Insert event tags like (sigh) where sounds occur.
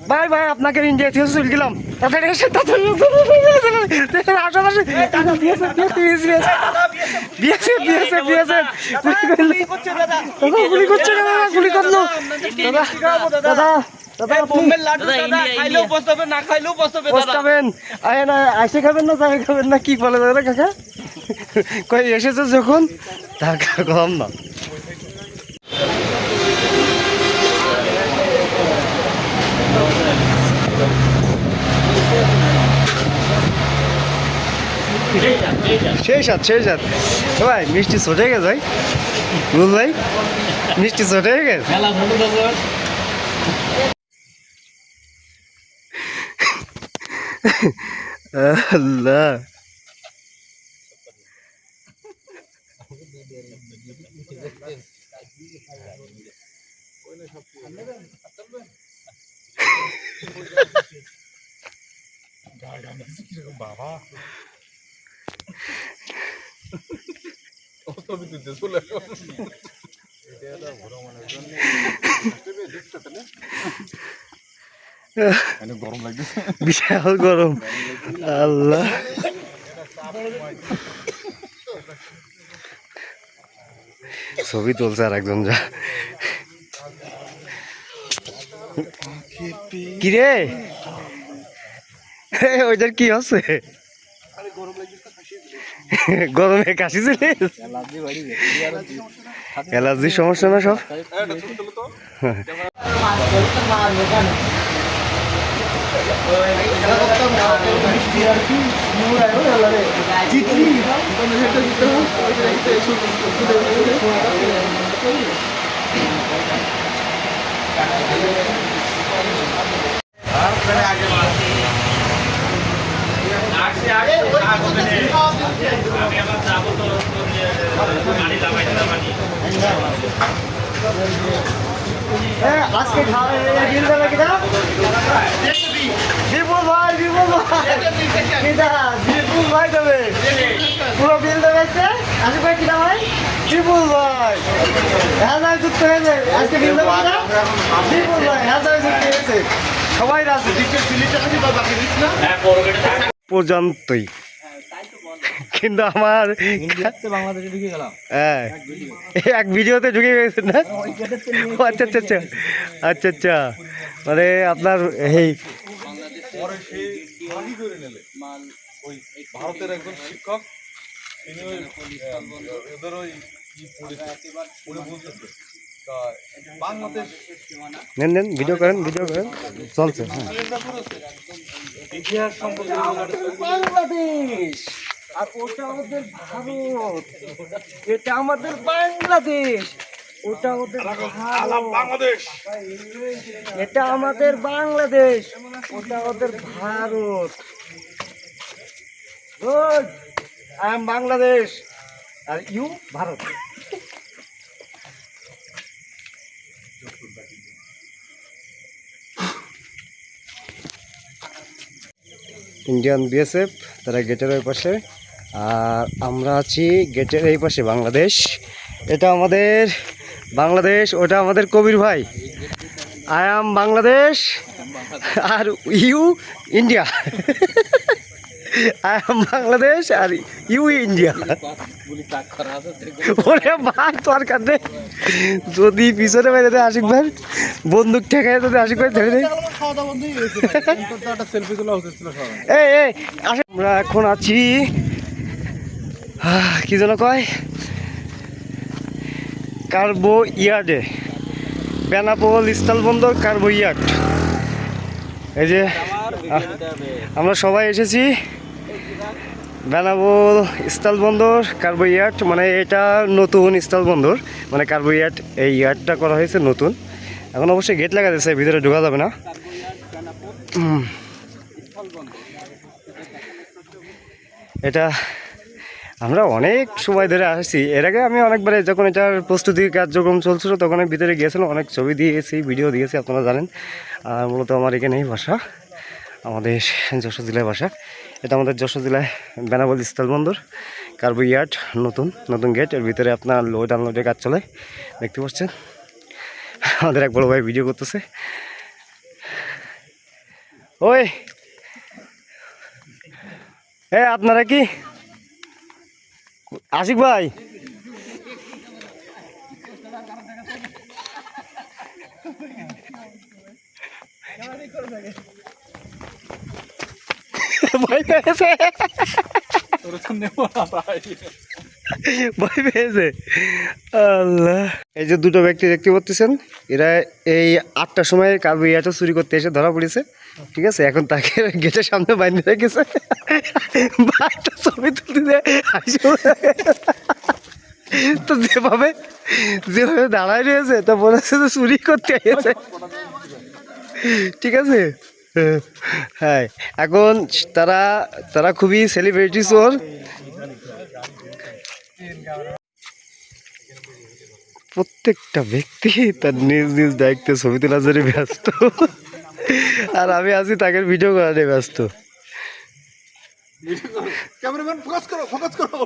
ভাই ভাই আপনাকে ইন্ডিয়া থেকে চলে তাড়াতাড়ি এসে আশেপাশে করছে গুলি করল দাদা খাবেন না তাই খাবেন না কি বলে দাদা কাকা কই এসেছে যখন তার কম না সেই সাত সেই সাত। ভাই, মিষ্টি ছোটে গেছে ভাই বুঝ ভাই? মিষ্টি ছোটে গেছে আল্লাহ। (laughs) বিশাল গরম। আল্লাহ। ছবি তুলছে আর একজন যা কিরে ওইটার কি গরমে কাশিছিলিস অ্যালার্জির সমস্যা না সব? আজকে দেবে কিনা? বিপুল ভাই বিপুল ভাই। বিপুল ভাই দেবে। পুরো বিল দেবে আজকে? ভাই কিনা ভাই? বিপুল ভাই। হ্যাঁ ভাই যুক্ত হয়েছে। আজকে বিল দেবে কিনা? বিপুল ভাই হ্যাঁ ভাই যুক্ত হয়েছে। সবাই রাজি। পর্যন্তই। কিন্তু আমার বাংলাদেশে ঢুকে গেলাম। হ্যাঁ। এক ভিডিওতে ঢুকে গেছে না? আচ্ছা আচ্ছা আচ্ছা। আচ্ছা আচ্ছা। মানে আপনার এই ভারতের একজন শিক্ষক তিনি ওদের ওই নেন নেন ভিডিও করেন ভিডিও করেন। চলছে হ্যাঁ। ইতিহাস সম্পর্কে বাংলাদেশ! আর ওটা ওদের ভারত। এটা আমাদের বাংলাদেশ। ওটা ওদের বাংলাদেশ। এটা আমাদের বাংলাদেশ। ওটা ওদের Bharat. Good I am Bangladesh. Are you Bharat. Indian BSF তারা গেটের ওই পাশে। আর আমরা আছি গেটের এই পাশে বাংলাদেশ। এটা আমাদের বাংলাদেশ ওটা আমাদের কবির ভাই। I am Bangladesh are you India. I am Bangladesh are you India. ওরে তোর কাছে যদি পিছনে বাইরে দেয় আশিক ভাই বন্দুক ঠেকায় যদি আশিক ভাই ধরে দেয়। আমরা এখন আছি কি যেন কয়? কার্বো ইয়ার্ডে। বেনাপোল স্থলবন্দর কার্বো ইয়ার্ড। এই যে আমরা সবাই এসেছি। বেনাপোল স্থলবন্দর কার্বো ইয়ার্ড মানে এটা নতুন স্থলবন্দর মানে কার্বো ইয়ার্ড, এই ইয়ার্ডটা করা হয়েছে নতুন। এখন অবশ্যই গেট লাগা দিয়েছে ভিতরে ঢোকা যাবে না। এটা আমরা অনেক সময় ধরে আসছি। এর আগে আমি অনেকবারে যখন এটার প্রস্তুতি কার্যক্রম চলছিল, তখন আমি ভিতরে গিয়েছিলাম, অনেক ছবি দিয়েছি, ভিডিও দিয়েছি, আপনারা জানেন। আর মূলত আমার এখানেই বাসা, আমাদের যশোর জেলায় বাসা। এটা আমাদের যশোর জেলায় বেনাবল স্থলবন্দর কার্বো ইয়ার্ড, নতুন নতুন গেট। এর ভিতরে আপনার লোড আনলোডের কাজ চলে, দেখতে পাচ্ছেন। আমাদের এক বড় ভাই ভিডিও করতেছে। ওই! এ, আপনারা কি? আশিক ভাই। আল্লাহ। এই যে দুটো ব্যক্তি দেখতে পাচ্ছেন এরা এই আটটার সময় কার্বোহাইড্রেট চুরি করতে এসে ধরা পড়েছে। ঠিক আছে, এখন তাকে গেটের সামনে বাইন্ধে রেখেছে। ছবি তুলতে পড়ে। তো যেভাবে যেভাবে দাঁড়ায় রয়েছে, তো মনে হচ্ছে চুরি করতে এসেছে। ঠিক আছে? হ্যাঁ এখন তারা তারা খুবই সেলিব্রিটি চোর। প্রত্যেকটা ব্যক্তি তার নিজ নিজ দায়িত্বে ছবি জন্য ব্যস্ত। আর আমি আছি তাকে ভিডিও করা নিয়ে ব্যস্ত ক্যামেরাম্যান ফোকাস করো ফোকাস করো।